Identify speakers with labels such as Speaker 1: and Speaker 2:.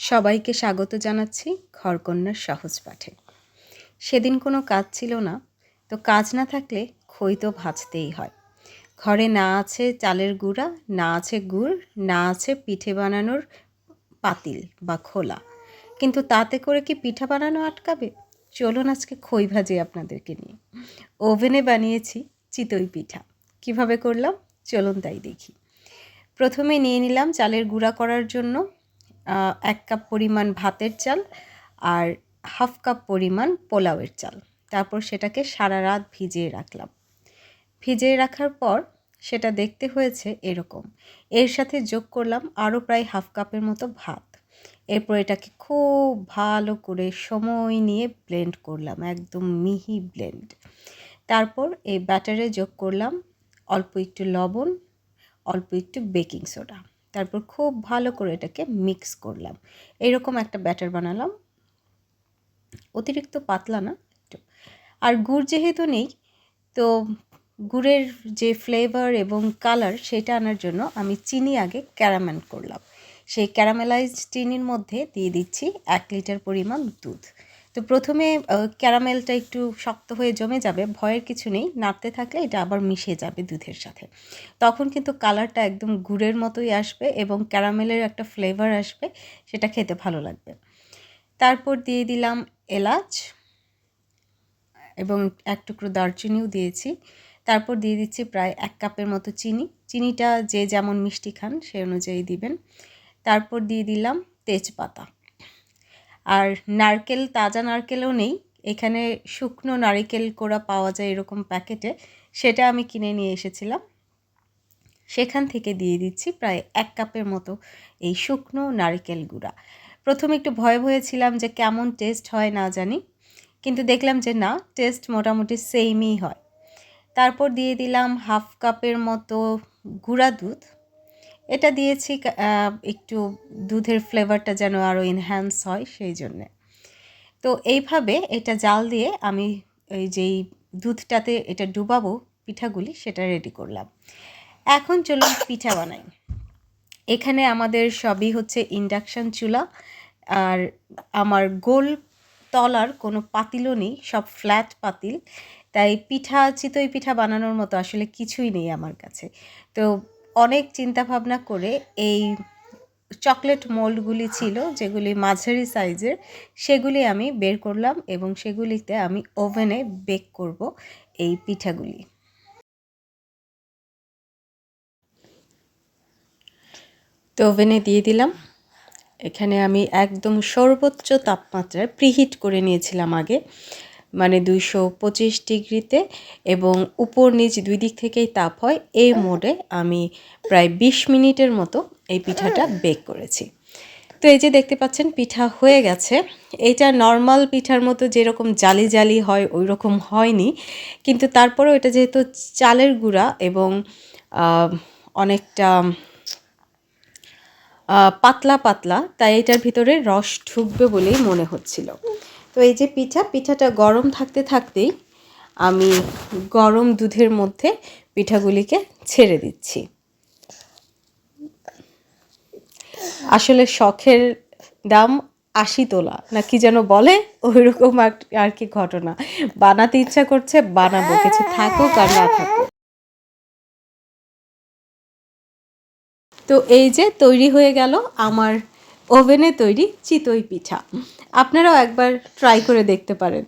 Speaker 1: সবাইকে স্বাগত জানাচ্ছি ঘরকন্যার সহজ পাঠে। সেদিন কোনো কাজ ছিল না, তো কাজ না থাকলে খই তো ভাজতেই হয়। ঘরে না আছে চালের গুঁড়া, না আছে গুড়, না আছে পিঠে বানানোর পাতিল বা খোলা। কিন্তু তাতে করে কি পিঠা বানানো আটকাবে? চলুন আজকে খই ভাজি আপনাদেরকে নিয়ে। ওভেনে বানিয়েছি চিতই পিঠা। কীভাবে করলাম? চলুন তাই দেখি। প্রথমে নিয়ে নিলাম চালের গুঁড়া করার জন্য এক কাপ পরিমাণ ভাতের চাল আর হাফ কাপ পরিমাণ পোলাওয়ের চাল। তারপর সেটাকে সারা রাত ভিজিয়ে রাখলাম। ভিজিয়ে রাখার পর সেটা দেখতে হয়েছে এরকম। এর সাথে যোগ করলাম আরও প্রায় হাফ কাপের মতো ভাত। এরপর এটাকে খুব ভালো করে সময় নিয়ে ব্লেন্ড করলাম, একদম মিহি ব্লেন্ড। তারপর এই ব্যাটারে যোগ করলাম অল্প একটু লবণ, অল্প একটু বেকিং সোডা। তারপর খুব ভালো করে এটাকে মিক্স করলাম। এরকম একটা ব্যাটার বানালাম। অতিরিক্ত পাতলা না, একটু। আর গুড় যেহেতু নেই, তো গুড়ের যে ফ্লেভার এবং কালার সেটা আনার জন্য আমি চিনি আগে ক্যারামেল করলাম। সেই ক্যারামেলাইজড চিনির মধ্যে দিয়ে দিচ্ছি এক লিটার পরিমাণ দুধ। তো প্রথমে ক্যারামেলটা একটু শক্ত হয়ে জমে যাবে, ভয়ের কিছু নেই, নাড়তে থাকলে এটা আবার মিশে যাবে দুধের সাথে। তখন কিন্তু কালারটা একদম গুড়ের মতোই আসবে এবং ক্যারামেলের একটা ফ্লেভার আসবে, সেটা খেতে ভালো লাগবে। তারপর দিয়ে দিলাম এলাচ এবং এক টুকরো দারচিনিও দিয়েছি। তারপর দিয়ে দিচ্ছি প্রায় এক কাপের মতো চিনি। চিনিটা যে যেমন মিষ্টি খান, সে অনুযায়ী দিবেন। তারপর দিয়ে দিলাম তেজপাতা। আর নারকেল, তাজা নারকেলও নেই। এখানে শুকনো নারিকেল কোড়া পাওয়া যায় এরকম প্যাকেটে। সেটা আমি কিনে নিয়ে এসেছিলাম। সেখান থেকে দিয়ে দিচ্ছি প্রায় এক কাপের মতো এই শুকনো নারিকেল গুঁড়া। প্রথমে একটু ভয়ে ভয়ে ছিলাম যে কেমন টেস্ট হয় না জানি। কিন্তু দেখলাম যে না, টেস্ট মোটামুটি সেমই হয়। তারপর দিয়ে দিলাম হাফ কাপের মতো গুঁড়া দুধ। এটা দিয়েছি একটু দুধের ফ্লেভারটা যেন আরও এনহ্যান্স হয়, সেই জন্যে। তো এইভাবে এটা জাল দিয়ে আমি ওই যেই দুধটাতে এটা ডুবাবো পিঠাগুলি, সেটা রেডি করলাম। এখন চলুন পিঠা বানাই। এখানে আমাদের সবই হচ্ছে ইন্ডাকশান চুলা, আর আমার গোল তলার কোনো পাতিলও নেই, সব ফ্ল্যাট পাতিল। তাই পিঠা, চিতই পিঠা বানানোর মতো আসলে কিছুই নেই আমার কাছে। তো অনেক চিন্তা ভাবনা করে এই চকলেট মোল্ডগুলি ছিল, যেগুলি মাঝারি সাইজের, সেগুলি আমি বের করলাম এবং সেগুলিতে আমি ওভেনে বেক করব এই পিঠাগুলি। তো ওভেনে দিয়ে দিলাম। এখানে আমি একদম সর্বোচ্চ তাপমাত্রায় প্রিহিট করে নিয়েছিলাম আগে। মানে দুইশো পঁচিশ ডিগ্রিতে এবং উপর নিচ দুই দিক থেকেই তাপ হয়, এই মোডে আমি প্রায় বিশ মিনিটের মতো এই পিঠাটা বেক করেছি। তো এই যে দেখতে পাচ্ছেন, পিঠা হয়ে গেছে। এইটা নর্মাল পিঠার মতো যেরকম জালি জালি হয় ওই রকম হয়নি। কিন্তু তারপরেও এটা যেহেতু চালের গুঁড়া এবং অনেকটা পাতলা পাতলা, তাই এটার ভিতরে রস ঢুকবে বলেই মনে হচ্ছিল। তো এই যে পিঠা, পিঠাটা গরম থাকতে থাকতেই আমি গরম দুধের মধ্যে পিঠাগুলিকে ছেড়ে দিচ্ছি। আসলে শখের দাম আশি তোলা, না কি যেন বলে? ওই রকম আর কি ঘটনা। বানাতে ইচ্ছা করছে, বানাবো, কিছু থাকুক আর না থাকুক। তো এই যে তৈরি হয়ে গেল আমার ওভেনে তৈরি চিতই পিঠা। আপনারাও একবার ট্রাই করে দেখতে পারেন।